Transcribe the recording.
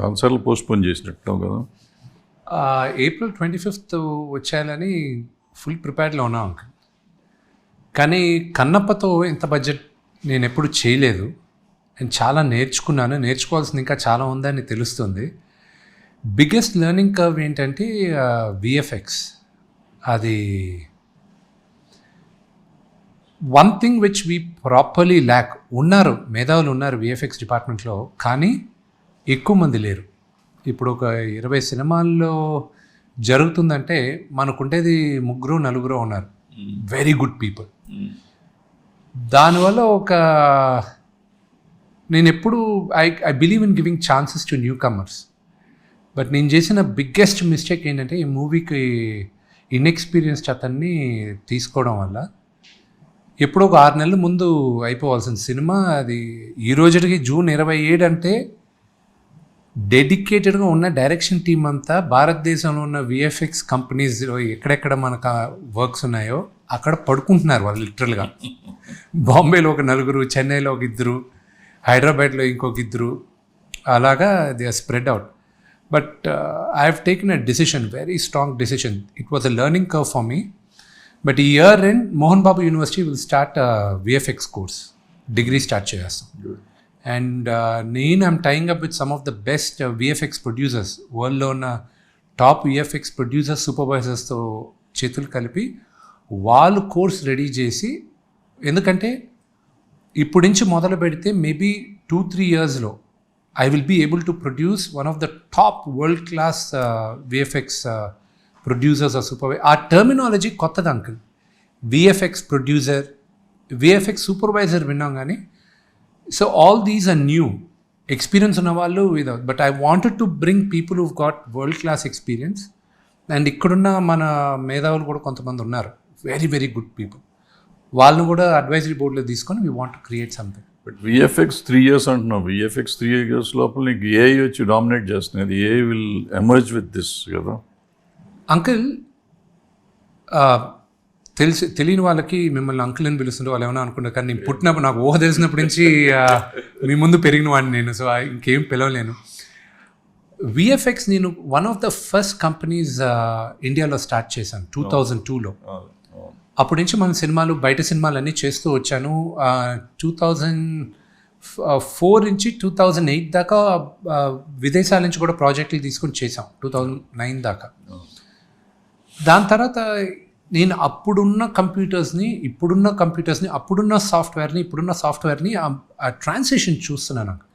చాలాసార్లు పోస్ట్పోన్ చేసినట్టు కదా. ఏప్రిల్ ట్వంటీ ఫిఫ్త్ వచ్చేయాలని ఫుల్ ప్రిపేర్డ్లో ఉన్నాం అంకుల్. కానీ కన్నప్పతో ఇంత బడ్జెట్ నేను ఎప్పుడు చేయలేదు. నేను చాలా నేర్చుకున్నాను. నేర్చుకోవాల్సింది ఇంకా చాలా ఉందని తెలుస్తుంది. బిగ్గెస్ట్ లెర్నింగ్ కర్వ్ ఏంటంటే విఎఫ్ఎక్స్ అది one thing which we properly lack ఉన్నారు మేధావులు ఉన్నారు విఎఫ్ఎక్స్ డిపార్ట్మెంట్లో కానీ ఎక్కువ మంది లేరు. ఇప్పుడు ఒక ఇరవై సినిమాల్లో జరుగుతుందంటే మనకుండేది ముగ్గురు నలుగురు ఉన్నారు. వెరీ గుడ్ పీపుల్ దానివల్ల ఒక నేను ఎప్పుడు I I believe in giving chances to newcomers but నేను చేసిన బిగ్గెస్ట్ మిస్టేక్ ఏంటంటే ఈ మూవీకి ఇన్ఎక్స్పీరియన్స్డ్ అతన్ని తీసుకోవడం వల్ల ఎప్పుడో ఒక ఆరు నెలల ముందు అయిపోవాల్సిన సినిమా అది ఈ రోజుకి జూన్ ఇరవై ఏడు అంటే డెడికేటెడ్గా ఉన్న డైరెక్షన్ టీం అంతా భారతదేశంలో ఉన్న విఎఫ్ఎక్స్ కంపెనీస్ ఎక్కడెక్కడ మనకు వర్క్స్ ఉన్నాయో అక్కడ పడుకుంటున్నారు వాళ్ళు లిటరల్గా. బాంబేలో ఒక నలుగురు చెన్నైలో ఒక ఇద్దరు హైదరాబాద్లో ఇంకొక ఇద్దరు అలాగా they are spread out. But I have taken a decision very strong decision it was a learning curve for me but ఈ year end Mohan Babu university will start VFX course degree start చేస్తాం and uh, నేను I'm tying up with some of the best VFX producers. వరల్డ్లో ఉన్న top VFX producers సూపర్వైజర్స్తో చేతులు కలిపి వాళ్ళు course ready చేసి ఎందుకంటే ఇప్పటి నుంచి మొదలు పెడితే మేబీ టూ త్రీ ఇయర్స్లో I will be able to produce one of the top world class VFX producers or supervisor ఆ టర్మినాలజీ కొత్తది uncle. VFX producer VFX supervisor విన్నాం కానీ so all these are new experience ఉన్న వాళ్ళు without but I wanted to bring people who got world class experience and ఇక్కడున్న మన మేధావులు కూడా కొంతమంది ఉన్నారు. వెరీ వెరీ గుడ్ పీపుల్ వాళ్ళని కూడా అడ్వైజరీ బోర్డులో తీసుకొని we want create something but VFX three years అంటున్నావు. విఎఫ్ఎక్స్ త్రీ ఇయర్స్ లోపల నీకు ఏఐ వచ్చి డామినేట్ చేస్తుంది. అది AI will emerge with this కదా? అంకుల్ తెలిసి తెలియని వాళ్ళకి మిమ్మల్ని అంకుల్ అని పిలుస్తుంటే వాళ్ళు ఏమైనా అనుకుంటారు? కానీ నేను పుట్టినప్పుడు నాకు ఊహ తెలిసినప్పటి నుంచి మీ ముందు పెరిగిన వాడిని నేను సో ఇంకేం పిలవలేను. విఎఫ్ఎక్స్ నేను one of the first companies ఇండియాలో స్టార్ట్ చేశాను టూ థౌజండ్ టూలో అప్పటి నుంచి మన సినిమాలు బయట సినిమాలు అన్నీ చేస్తూ వచ్చాను. టూ థౌజండ్ ఫోర్ నుంచి టూ థౌజండ్ ఎయిట్ దాకా విదేశాల నుంచి కూడా ప్రాజెక్టులు తీసుకొని చేసాం టూ థౌజండ్ నైన్ దాకా. దాని తర్వాత నేను అప్పుడున్న కంప్యూటర్స్ని ఇప్పుడున్న కంప్యూటర్స్ని అప్పుడున్న సాఫ్ట్వేర్ని ఇప్పుడున్న సాఫ్ట్వేర్ని ఆ ట్రాన్సిషన్ చూస్తున్నాను.